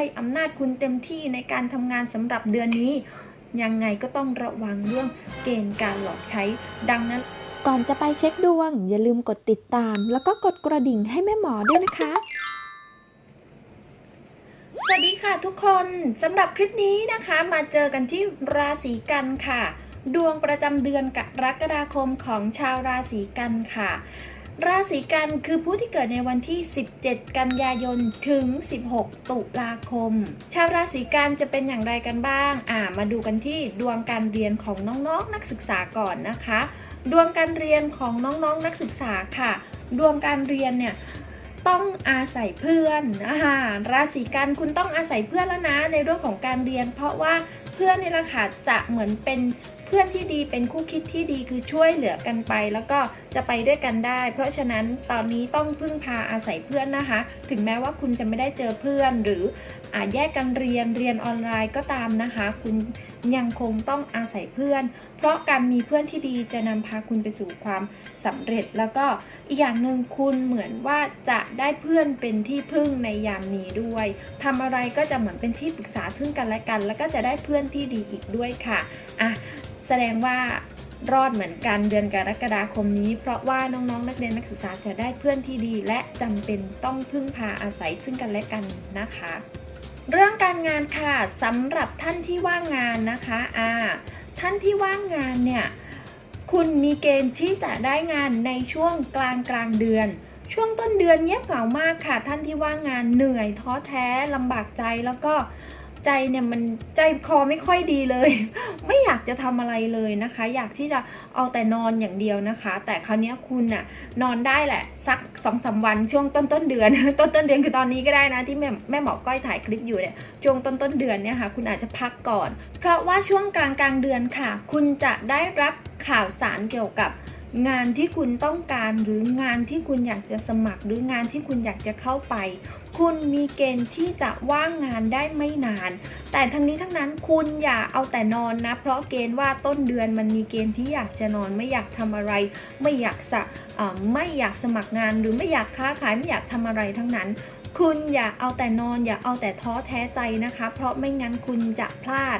ให้อำนาจคุณเต็มที่ในการทำงานสำหรับเดือนนี้ ยังไงก็ต้องระวังเรื่องเกณฑ์การหลอกใช้ ดังนั้น ก่อนจะไปเช็คดวง อย่าลืมกดติดตาม แล้วก็กดกระดิ่งให้แม่หมอด้วยนะคะ สวัสดีค่ะทุกคนสำหรับคลิปนี้นะคะ มาเจอกันที่ราศีกันค่ะ ดวงประจำเดือนกรกฎาคมของชาวราศีกันค่ะ ราศีกันคือผู้ที่เกิดในวันที่ 17 กันยายนถึง 16 ตุลาคม ชาวราศีกันจะเป็นอย่างไรกันบ้าง อ่า มาดูกันที่ดวงการเรียนของน้องๆนนักศึกษาก่อนนะคะ ดวงการเรียนของน้องๆนนักศึกษาค่ะ ดวงการเรียนเนี่ยต้องอาศัยเพื่อนนะคะราศีกันคุณต้องอาศัยเพื่อนแล้วนะในเรื่องของการเรียน เพราะว่าเพื่อนนี่แหละค่ะจะเหมือนเป็น เพื่อนที่ดีเป็นคู่คิดที่ดีคือช่วยเหลือกันไป แล้วก็จะไปด้วยกันได้ เพราะฉะนั้นตอนนี้ต้องพึ่งพาอาศัยเพื่อนนะคะ ถึงแม้ว่าคุณจะไม่ได้เจอเพื่อนหรืออาแยกกันเรียนเรียนออนไลน์ก็ตามนะคะ คุณยังคงต้องอาศัยเพื่อน เพราะการมีเพื่อนที่ดีจะนำพาคุณไปสู่ความสำเร็จ แล้วก็อีกอย่างหนึ่งคุณเหมือนว่าจะได้เพื่อนเป็นที่พึ่งในยามนี้ด้วยทำอะไรก็จะเหมือนเป็นที่ปรึกษาซึ่งกันและกัน แล้วก็จะได้เพื่อนที่ดีอีกด้วยค่ะอะ แสดงว่ารอดเหมือนกันเดือนกรกฎาคมนี้ เพราะว่าน้องๆ นักเรียนนักศึกษาจะได้เพื่อนที่ดี และจำเป็นต้องพึ่งพาอาศัยซึ่งกันและกันนะคะ เรื่องการงานค่ะสำหรับท่านที่ว่างงานนะคะอ่าท่านที่ว่างงานเนี่ยคุณมีเกณฑ์ที่จะได้งานในช่วงกลางกลางเดือน ช่วงต้นเดือนเงียบเหงามากค่ะ ท่านที่ว่างงานเหนื่อยท้อแท้ลำบากใจแล้วก็ ใจเนี่ยมันใจคอไม่ค่อยดีเลย ไม่อยากจะทำอะไรเลยนะคะ อยากที่จะเอาแต่นอนอย่างเดียวนะคะ แต่คราวนี้คุณน่ะนอนได้แหละ สักสองสาวันช่วงต้นต้นเดือน ต้นต้นเดือนคือตอนนี้ก็ได้นะที่แม่แม่หมอก้อยถ่ายคลิปอยู่เนี่ยช่วงต้นต้นเดือนเนี่ยค่ะคุณอาจจะพักก่อน เพราะว่าช่วงกลางกลางเดือนค่ะ คุณจะได้รับข่าวสารเกี่ยวกับ งานที่คุณต้องการหรืองานที่คุณอยากจะสมัคร หรืองานที่คุณอยากจะเข้าไป คุณมีเกณฑ์ที่จะว่างงานได้ไม่นาน แต่ทั้งนี้ทั้งนั้นคุณอย่าเอาแต่นอนนะ เพราะเกณฑ์ว่าต้นเดือนมันมีเกณฑ์ที่อยากจะนอนไม่อยากทำอะไร ไม่อยากสะไม่อยากสมัครงานหรือไม่อยากค้าขายไม่อยากทำอะไรทั้งนั้น คุณอย่าเอาแต่นอนอย่าเอาแต่ท้อแท้ใจนะคะ เพราะไม่งั้นคุณจะพลาด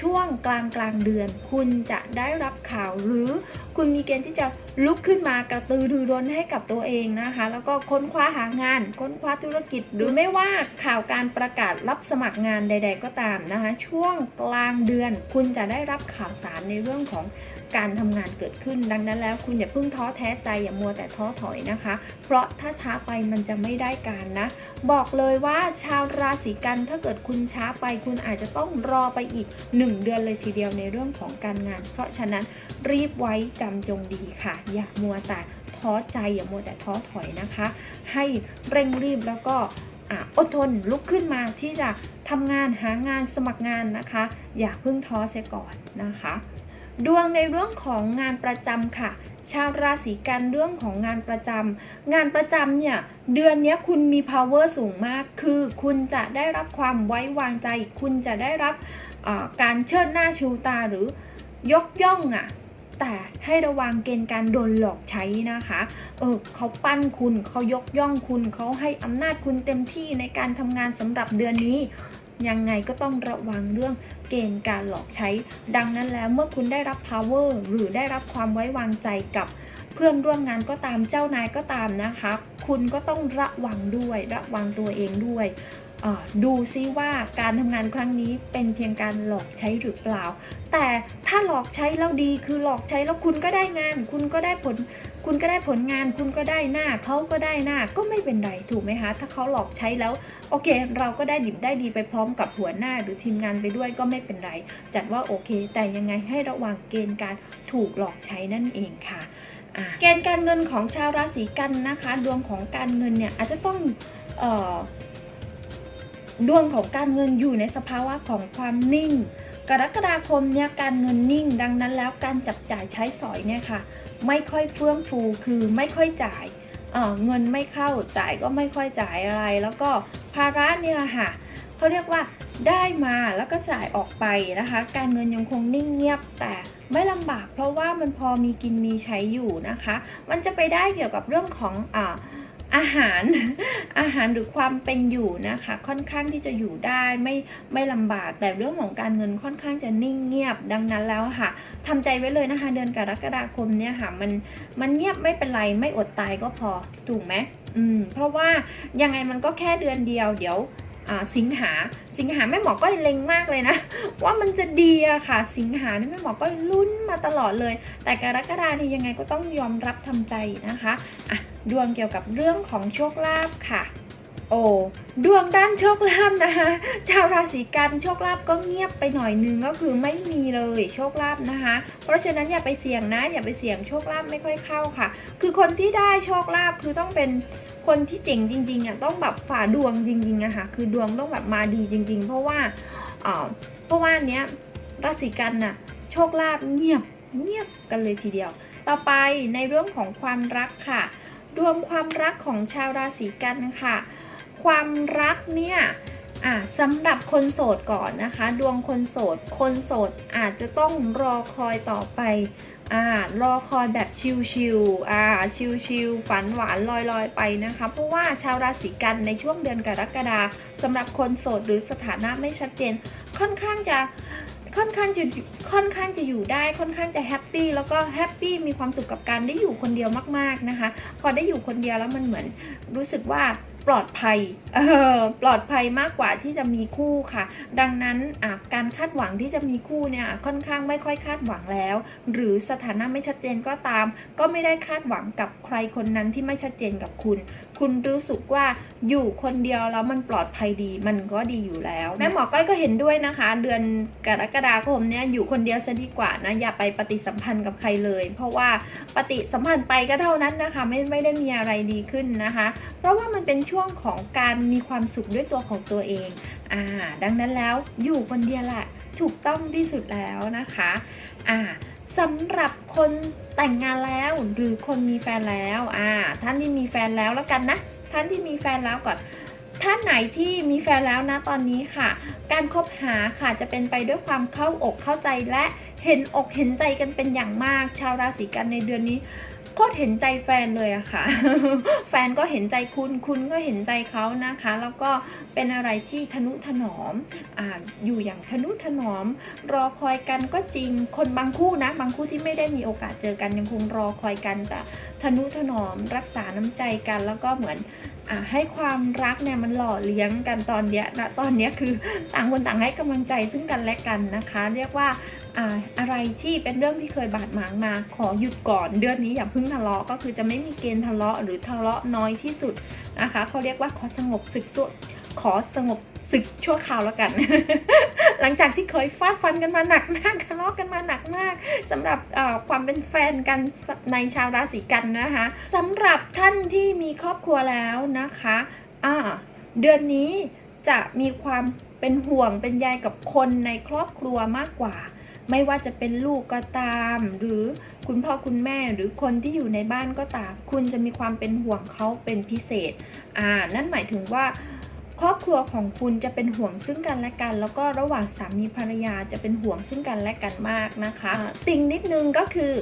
ช่วงกลางกลางเดือน คุณจะได้รับข่าวหรือคุณมีเกณฑ์ที่จะ ลุกขึ้นมากระตือรือร้นให้กับตัวเองนะคะ แล้วก็ค้นคว้าหางาน ค้นคว้าธุรกิจ หรือไม่ว่าข่าวการประกาศรับสมัครงานใด ๆ ก็ตามนะคะ ช่วงกลางเดือน คุณจะได้รับข่าวสารในเรื่องของการทำงานเกิดขึ้น ดังนั้นแล้วคุณอย่าเพิ่งท้อแท้ใจอย่ามัวแต่ท้อถอยนะคะ เพราะถ้าช้าไปมันจะไม่ได้การนะ บอกเลยว่าชาวราศีกันถ้าเกิดคุณช้าไป คุณอาจจะต้องรอไปอีก 1 เดือนเลยทีเดียวในเรื่องของการงาน เพราะฉะนั้น รีบไว้จำจงดีค่ะ อย่ามัวแต่ท้อใจอย่ามัวแต่ท้อถอยนะคะ ให้เร่งรีบแล้วก็อดทนลุกขึ้นมาที่จะทำงานหางานสมัครงานนะคะ อย่าเพิ่งท้อเสียก่อนนะคะ ดวงในเรื่องของงานประจำค่ะ ชาวราศีกันเรื่องของงานประจำงานประจำเนี่ยเดือนนี้คุณมี power สูงมาก คือคุณจะได้รับความไว้วางใจ คุณจะได้รับการเชิดหน้าชูตาหรือยกย่องอะ่ะ แต่ให้ระวังเกณฑ์การโดนหลอกใช้นะคะ เออเขาปั้นคุณเขายกย่องคุณเขาให้อำนาจคุณเต็มที่ในการทำงานสำหรับเดือนนี้ ยังไงก็ต้องระวังเรื่องเกณฑ์การหลอกใช้ ดังนั้นแล้วเมื่อคุณได้รับ power หรือได้รับความไว้วางใจกับเพื่อนร่วมงานก็ตามเจ้านายก็ตามนะคะ คุณก็ต้องระวังด้วย ระวังตัวเองด้วย ดูซิว่าการทำงานครั้งนี้เป็นเพียงการหลอกใช้หรือเปล่า แต่ถ้าหลอกใช้แล้วดีคือหลอกใช้แล้วคุณก็ได้งาน คุณก็ได้ผล คุณก็ได้ผลงาน คุณก็ได้หน้าเขาก็ได้หน้าก็ไม่เป็นไรถูกไหมคะ ถ้าเขาหลอกใช้แล้ว โอเค เราก็ได้ดิบได้ดีไปพร้อมกับหัวหน้าหรือทีมงานไปด้วยก็ไม่เป็นไร จัดว่าโอเค แต่ยังไงให้ระวังเกณฑ์การถูกหลอกใช้นั่นเองค่ะเกณฑ์การเงินของชาวราศีกันนะคะ ดวงของการเงินเนี่ยอาจจะต้องเอ่อ ดวงของการเงินอยู่ในสภาวะของความนิ่ง กรกฎาคมเนี่ยการเงินนิ่ง ดังนั้นแล้วการจับจ่ายใช้สอยเนี่ยค่ะ ไม่ค่อยเฟื่องฟูคือไม่ค่อยจ่ายเเงินไม่เข้าจ่ายก็ไม่ค่อยจ่ายอะไร แล้วก็ภาระเนี่ยค่ะเขาเรียกว่าได้มาแล้วก็จ่ายออกไปนะคะ การเงินยังคงนิ่งเงียบแต่ไม่ลำบากเพราะว่ามันพอมีกินมีใช้อยู่นะคะ มันจะไปได้เกี่ยวกับเรื่องของอ่า อาหารอาหารหรือความเป็นอยู่นะคะ ค่อนข้างที่จะอยู่ได้ไม่ไม่ลำบาก แต่เรื่องของการเงินค่อนข้างจะนิ่งเงียบดังนั้นแล้วค่ะทำใจไว้เลยนะคะ เดือนกรกฎาคมเนี่ยค่ะมันมันเงียบไม่เป็นไรไม่อดตายก็พอถูกไหมอืมเพราะว่ายังไงมันก็แค่เดือนเดียวเดี๋ยวสิงหาสิงหาแม่หมอก็เล็งมากเลยนะ ว่ามันจะดีอะค่ะ สิงหานี่แม่หมอก็ลุ้นมาตลอดเลย แต่กรกฎานี่ยังไงก็ต้องยอมรับทำใจนะคะอะ ดวงเกี่ยวกับเรื่องของโชคลาภค่ะ โอ้ดวงด้านโชคลาภนะคะ ชาวราศีกันโชคลาภก็เงียบไปหน่อยนึงก็คือไม่มีเลยโชคลาภนะคะ เพราะฉะนั้นอย่าไปเสี่ยงนะ อย่าไปเสี่ยงโชคลาภไม่ค่อยเข้าค่ะ คือคนที่ได้โชคลาภคือต้องเป็นคนที่เจ๋งจริงๆอะต้องแบบฝ่าดวงจริงๆอะค่ะคือดวงต้องแบบมาดีจริง ๆ เพราะว่าเพราะว่านเนี้ยราศีกันน่ะโชคลาภเงียบเงียบกันเลยทีเดียว ต่อไปในเรื่องของความรักค่ะ ดวงความรักของชาวราศีกันค่ะ ความรักเนี่ยอะสำหรับคนโสดก่อนนะคะ ดวงคนโสด คนโสดอาจจะต้องรอคอยต่อไปอ่ารอคอยแบบชิลๆอ่าชิลๆฝันหวานลอยๆไปนะคะ เพราะว่าชาวราศีกันในช่วงเดือนกรกฎาคมสำหรับคนโสดหรือสถานะไม่ชัดเจน ค่อนข้างจะ ค่อนข้างจะค่อนข้างจะอยู่ได้ค่อนข้างจะแฮปปี้แล้วก็แฮปปี้มีความสุขกับการได้อยู่คนเดียวมากๆนะคะ พอได้อยู่คนเดียวแล้วมันเหมือนรู้สึกว่าปลอดภัยเออปลอดภัยมากกว่าที่จะมีคู่ค่ะ ดังนั้นการคาดหวังที่จะมีคู่เนี่ยค่อนข้างไม่ค่อยคาดหวังแล้ว หรือสถานะไม่ชัดเจนก็ตาม ก็ไม่ได้คาดหวังกับใครคนนั้นที่ไม่ชัดเจนกับคุณ คุณรู้สึกว่าอยู่คนเดียวแล้วมันปลอดภัยดีมันก็ดีอยู่แล้วแม่หมอก้อยก็เห็นด้วยนะคะ เดือนกรกฎาคมเนี่ยอยู่คนเดียวซะดีกว่านะอย่าไปปฏิสัมพันธ์กับใครเลย เพราะว่าปฏิสัมพันธ์ไปก็เท่านั้นนะคะ ไม่ไม่ได้มีอะไรดีขึ้นนะคะ เพราะว่ามันเป็นช่วงของการมีความสุขด้วยตัวของตัวเองอ่าดังนั้นแล้วอยู่คนเดียวแหละถูกต้องที่สุดแล้วนะคะอ่า สำหรับคนแต่งงานแล้วหรือคนมีแฟนแล้วอ่าท่านที่มีแฟนแล้วแล้วกันนะ ท่านที่มีแฟนแล้วก่อน ท่านไหนที่มีแฟนแล้วนะตอนนี้ค่ะ การคบหาค่ะจะเป็นไปด้วยความเข้าอกเข้าใจและเห็นอกเห็นใจกันเป็นอย่างมาก ชาวราศีกันในเดือนนี้ โคตรเห็นใจแฟนเลยอะค่ะ แฟนก็เห็นใจคุณ คุณก็เห็นใจเขานะคะ แล้วก็เป็นอะไรที่ทนุถนอมอ่าอยู่อย่างทนุถนอม รอคอยกันก็จริง คนบางคู่นะ บางคู่ที่ไม่ได้มีโอกาสเจอกันยังคงรอคอยกันแต่ทนุถนอมรักษาน้ำใจกัน แล้วก็เหมือน อ่าให้ความรักเนี่ยมันหล่อเลี้ยงกันตอนเนี้ยนะตอนเนี้ยคือต่างคนต่างให้กำลังใจซึ่งกันและกันนะคะ เรียกว่าอ่าอะไรที่เป็นเรื่องที่เคยบาดหมางมา ขอหยุดก่อน เดือนนี้อย่าเพิ่งทะเลาะก็คือจะไม่มีเกณฑ์ทะเลาะหรือทะเลาะน้อยที่สุดนะคะเขาเรียกว่าขอสงบศึกสุดขอสงบศึกชั่วคราวแล้วกัน หลังจากที่เคยฟาดฟันกันมาหนักมากทะเลาะกันมาหนักมากสำหรับความเป็นแฟนกันในชาวราศีกันนะคะสำหรับท่านที่มีครอบครัวแล้วนะคะอ่าเดือนนี้จะมีความเป็นห่วงเป็นใยกับคนในครอบครัวมากกว่า ไม่ว่าจะเป็นลูกก็ตาม หรือคุณพ่อคุณแม่หรือคนที่อยู่ในบ้านก็ตาม คุณจะมีความเป็นห่วงเขาเป็นพิเศษอ่านั่นหมายถึงว่า ครอบครัวของคุณจะเป็นห่วงซึ่งกันและกัน แล้วก็ระหว่างสามีภรรยาจะเป็นห่วงซึ่งกันและกันมากนะคะอ่าติ่งนิดนึงก็คือ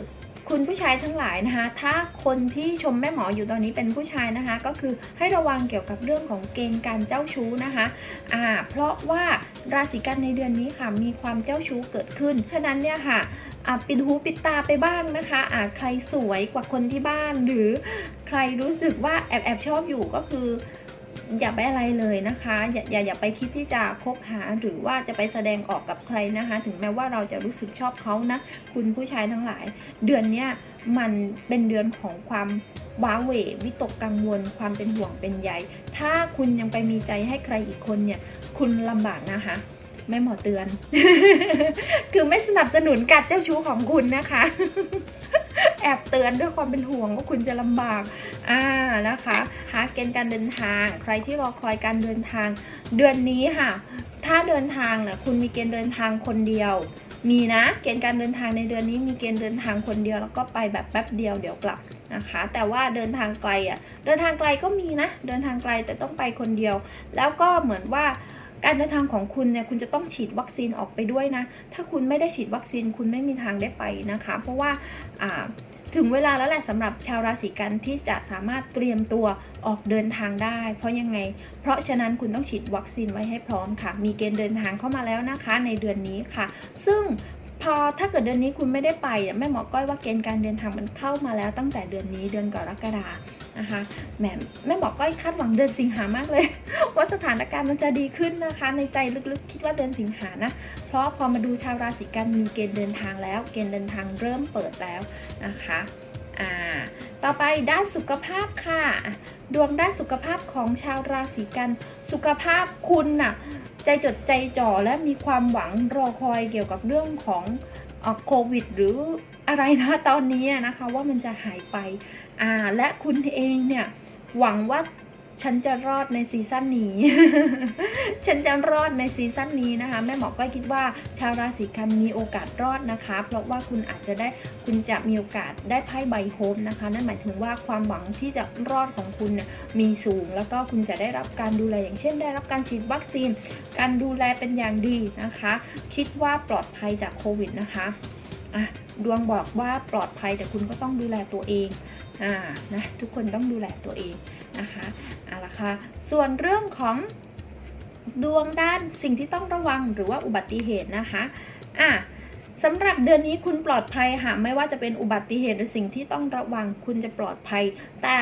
คุณผู้ชายทั้งหลายนะคะ ถ้าคนที่ชมแม่หมออยู่ตอนนี้เป็นผู้ชายนะคะ ก็คือให้ระวังเกี่ยวกับเรื่องของเกณฑ์การเจ้าชู้นะคะอ่าเพราะว่าราศีกันในเดือนนี้ค่ะ มีความเจ้าชู้เกิดขึ้น ฉะนั้นเนี่ยค่ะอ่าปิดหูปิดตาไปบ้างนะคะอ่าใครสวยกว่าคนที่บ้าน หรือใครรู้สึกว่าแอบแอบชอบอยู่ก็คือ อย่าไปอะไรเลยนะคะ อย่าอย่าอย่าไปคิดที่จะคบหาหรือว่าจะไปแสดงออกกับใครนะคะ ถึงแม้ว่าเราจะรู้สึกชอบเขานะ คุณผู้ชายทั้งหลาย เดือนเนี้ยมันเป็นเดือนของความว้าเหววิตกกังวล ความเป็นห่วงเป็นใยถ้าคุณยังไปมีใจให้ใครอีกคนเนี่ย คุณลำบากนะคะแม่หมอเตือน คือไม่สนับสนุนการเจ้าชู้ของคุณนะคะ แอบเตือนด้วยความเป็นห่วงว่าคุณจะลำบากอ่านะคะหาเกณฑ์การเดินทาง ใครที่รอคอยการเดินทาง เดือนนี้ค่ะ ถ้าเดินทางเนี่ยคุณมีเกณฑ์เดินทางคนเดียวมีนะเกณฑ์การเดินทางในเดือนนี้มีเกณฑ์เดินทางคนเดียวแล้วก็ไปแบบแป๊บเดียวเดี๋ยวกลับนะคะ แต่ว่าเดินทางไกลอะเดินทางไกลก็มีนะ เดินทางไกลแต่ต้องไปคนเดียว แล้วก็เหมือนว่าการเดินทางของคุณเนี่ยคุณจะต้องฉีดวัคซีนออกไปด้วยนะ ถ้าคุณไม่ได้ฉีดวัคซีนคุณไม่มีทางได้ไปนะคะ เพราะว่าอ่า ถึงเวลาแล้วแหละสำหรับชาวราศีกันที่จะสามารถเตรียมตัวออกเดินทางได้ เพราะยังไง เพราะฉะนั้นคุณต้องฉีดวัคซีนไว้ให้พร้อมค่ะ มีเกณฑ์เดินทางเข้ามาแล้วนะคะในเดือนนี้ค่ะ ซึ่ง พอถ้าเกิดเดือนนี้คุณไม่ได้ไปแม่หมอก้อยว่าเกณฑ์การเดินทางมันเข้ามาแล้วตั้งแต่เดือนนี้เดือนกรกฎานะคะแหมแม่หมอก้อยคาดหวังเดือนสิงหามากเลย ว่าสถานการณ์มันจะดีขึ้นนะคะ ในใจลึกๆ คิดว่าเดือนสิงหานะ เพราะพอมาดูชาวราศีกันมีเกณฑ์เดินทางแล้ว เกณฑ์เดินทางเริ่มเปิดแล้วนะคะอ่า ต่อไปด้านสุขภาพค่ะ ดวงด้านสุขภาพของชาวราศีกัน สุขภาพคุณน่ะใจจดใจจ่อและมีความหวังรอคอยเกี่ยวกับเรื่องของออโควิด หรืออะไรนะตอนนี้นะคะว่ามันจะหายไปอ่าและคุณเองเนี่ยหวังว่า ฉันจะรอดในซีซั่นนี้ ฉันจะรอดในซีซั่นนี้นะคะ แม่หมอก็คิดว่าชาวราศีกันมีโอกาสรอดนะคะ เพราะว่าคุณอาจจะได้คุณจะมีโอกาสได้ไพ่ใบโฮมนะคะ นั่นหมายถึงว่าความหวังที่จะรอดของคุณเนี่ยมีสูง แล้วก็คุณจะได้รับการดูแลอย่างเช่น ได้รับการฉีดวัคซีน การดูแลเป็นอย่างดีนะคะ คิดว่าปลอดภัยจากโควิดนะคะอะดวงบอกว่าปลอดภัยแต่คุณก็ต้องดูแลตัวเองอ่านะทุกคนต้องดูแลตัวเองนะคะ เอาละคะ ส่วนเรื่องของดวงด้านสิ่งที่ต้องระวังหรือว่าอุบัติเหตุนะคะอะสำหรับเดือนนี้คุณปลอดภัยค่ะไม่ว่าจะเป็นอุบัติเหตุหรือสิ่งที่ต้องระวังคุณจะปลอดภัย แต่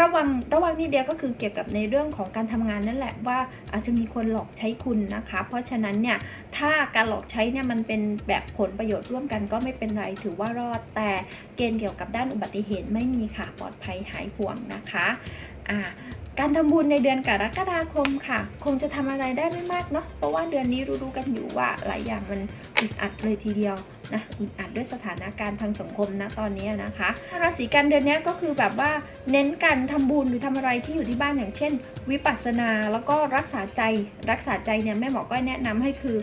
ระวังระวังนิดเดียวก็คือเกี่ยวกับในเรื่องของการทำงานนั่นแหละว่าอาจจะมีคนหลอกใช้คุณนะคะ เพราะฉะนั้นเนี่ยถ้าการหลอกใช้เนี่ยมันเป็นแบบผลประโยชน์ร่วมกันก็ไม่เป็นไรถือว่ารอด แต่เกณฑ์เกี่ยวกับด้านอุบัติเหตุไม่มีค่ะปลอดภัยหายห่วงนะคะอ่า การทำบุญในเดือนกรกฎาคมค่ะ คงจะทำอะไรได้ไม่มากเนาะเพราะว่าเดือนนี้รู้ๆกันอยู่ว่าหลายอย่างมันอึดอัดเลยทีเดียวนะอึดอัดด้วยสถานการณ์ทางสังคมนะตอนนี้นะคะราศีกันเดือนนี้ก็คือแบบว่าเน้นการทำบุญหรือทำอะไรที่อยู่ที่บ้านอย่างเช่น วิปัสสนาแล้วก็รักษาใจรักษาใจเนี่ยแม่หมอก็แนะนำให้คือ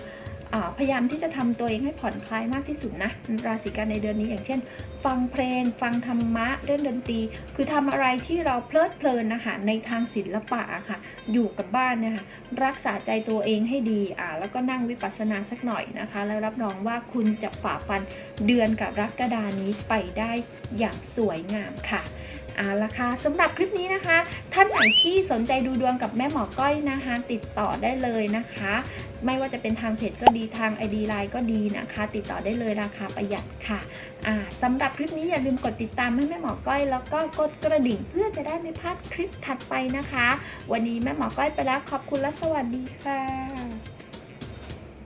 พยายามที่จะทำตัวเองให้ผ่อนคลายมากที่สุดนะราศีกันในเดือนนี้อย่างเช่นฟังเพลง ฟังธรรมะเล่นดนตรี คือทำอะไรที่เราเพลิดเพลินนะคะในทางศิลปะอะค่ะ อยู่กับบ้านเนี่ยค่ะรักษาใจตัวเองให้ดีอ่าแล้วก็นั่งวิปัสสนาสักหน่อยนะคะ แล้วรับรองว่าคุณจะฝ่าฟันเดือนกับรักฎานนี้ไปได้อย่างสวยงามค่ะเอาละค่ะสำหรับคลิปนี้นะคะ ท่านไหนที่สนใจดูดวงกับแม่หมอก้อยนะคะ ติดต่อได้เลยนะคะ ไม่ว่าจะเป็นทางเพจก็ดีทาง ID Line ก็ดีนะคะ ติดต่อได้เลยราคาประหยัดค่ะอ่าสำหรับคลิปนี้อย่าลืมกดติดตามให้แม่หมอก้อยแล้วก็กดกระดิ่งเพื่อจะได้ไม่พลาดคลิปถัดไปนะคะ วันนี้แม่หมอก้อยไปแล้วขอบคุณและสวัสดีค่ะ